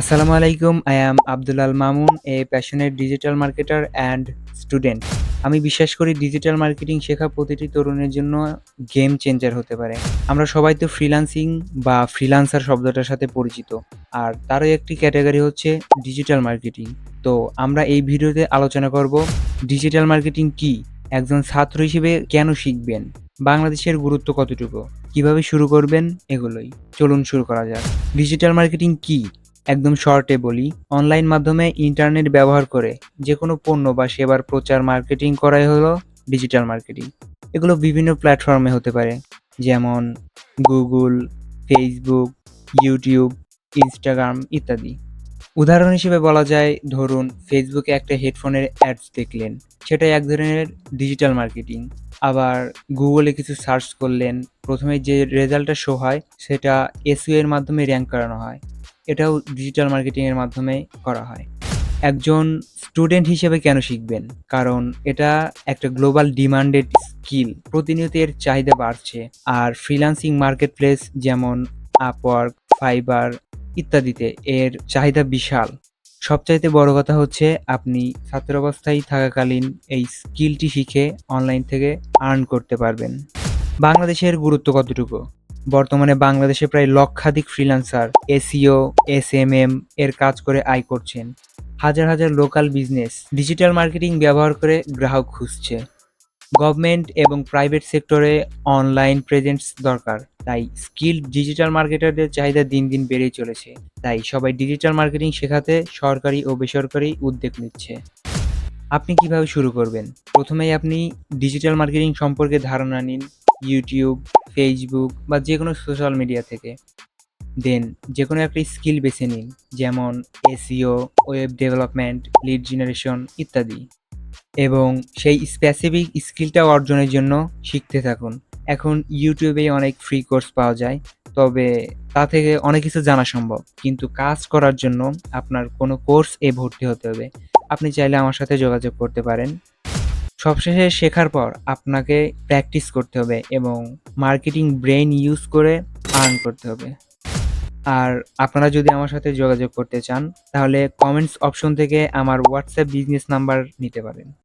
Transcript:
Assalamu আলাইকুম I am Abdul Al Mamun, a passionate digital marketer and student. আমি বিশ্বাস করি ডিজিটাল মার্কেটিং শেখা প্রতিটি তরুণের জন্য গেম চেঞ্জার হতে পারে। আমরা সবাই তো ফ্রিল্যান্সিং বা ফ্রিল্যান্সার শব্দটার সাথে পরিচিত। আর তারও একটি ক্যাটাগরি হচ্ছে ডিজিটাল মার্কেটিং। তো আমরা এই ভিডিওতে আলোচনা করব ডিজিটাল মার্কেটিং কি? একজন ছাত্র হিসেবে কেন শিখবেন? বাংলাদেশের গুরুত্ব কতটুকু? কীভাবে শুরু করবেন? এগুলোই। চলুন শুরু করা যাক। ডিজিটাল মার্কেটিং কি? একদম শর্টে বলি, অনলাইন মাধ্যমে ইন্টারনেট ব্যবহার করে যে কোনো পণ্য বা সেবার প্রচার মার্কেটিং করাই হলো ডিজিটাল মার্কেটিং। এগুলো বিভিন্ন প্ল্যাটফর্মে হতে পারে যেমন গুগল, ফেসবুক, ইউটিউব, ইনস্টাগ্রাম ইত্যাদি। উদাহরণ হিসেবে বলা যায় ধরুন ফেসবুকে একটা হেডফোনের অ্যাডস দেখলেন, সেটা এক ধরনের ডিজিটাল মার্কেটিং। আবার গুগলে কিছু সার্চ করলেন, প্রথমে যে রেজাল্টটা শো হয় সেটা এসইও এর মাধ্যমে র্যাঙ্ক করানো হয়। এটাও ডিজিটাল মার্কেটিং এর মাধ্যমে করা হয়। একজন স্টুডেন্ট হিসেবে কেন শিখবেন? কারণ এটা একটা গ্লোবাল ডিমান্ডেড স্কিল। প্রতিনিয়ত এর চাহিদা বাড়ছে। আর ফ্রিলান্সিং মার্কেট প্লেস যেমন আপওয়ার্ক, ফাইবার ইত্যাদিতে এর চাহিদা বিশাল। সবচাইতে বড় কথা হচ্ছে আপনি ছাত্রাবস্থায় থাকাকালীন এই স্কিলটি শিখে অনলাইন থেকে আর্ন করতে পারবেন। বাংলাদেশের গুরুত্ব কতটুকু? বর্তমানে বাংলাদেশে প্রায় লক্ষাধিক ফ্রিল্যান্সার এসইও, এসএমএম এর কাজ করে আয় করছেন। হাজার হাজার লোকাল বিজনেস ডিজিটাল মার্কেটিং ব্যবহার করে গ্রাহক খুঁজছে। গভর্নমেন্ট এবং প্রাইভেট সেক্টরে অনলাইন প্রেজেন্স দরকার। তাই স্কিল ডিজিটাল মার্কেটারদের চাহিদা দিন দিন বেড়েই চলেছে। তাই সবাই ডিজিটাল মার্কেটিং শেখাতে সরকারি ও বেসরকারি উদ্যোগ নিচ্ছে। আপনি কীভাবে শুরু করবেন? প্রথমেই আপনি ডিজিটাল মার্কেটিং সম্পর্কে ধারণা নিন ইউটিউব, ফেসবুক বা যেকোনো সোশ্যাল মিডিয়া থেকে। দেন যেকোনো একটা স্কিল বেছে নিন যেমন SEO web development, lead generation ইত্যাদি। এবং সেই স্পেসিফিক স্কিলটা অর্জনের জন্য শিখতে থাকুন। এখন ইউটিউবে অনেক ফ্রি কোর্স পাওয়া যায়। তবে তা থেকে অনেক কিছু জানা সম্ভব। কিন্তু কাজ করার জন্য আপনার কোনো কোর্স এ ভর্তি হতে হবে। আপনি চাইলে আমার সাথে যোগাযোগ করতে পারেন। সবশেষে শেখার পর আপনাকে প্র্যাকটিস করতে হবে এবং মার্কেটিং ব্রেন ইউজ করে আর্ন করতে হবে। আর আপনারা যদি আমার সাথে যোগাযোগ করতে চান, তাহলে কমেন্টস অপশন থেকে আমার হোয়াটসঅ্যাপ বিজনেস নাম্বার নিতে পারেন।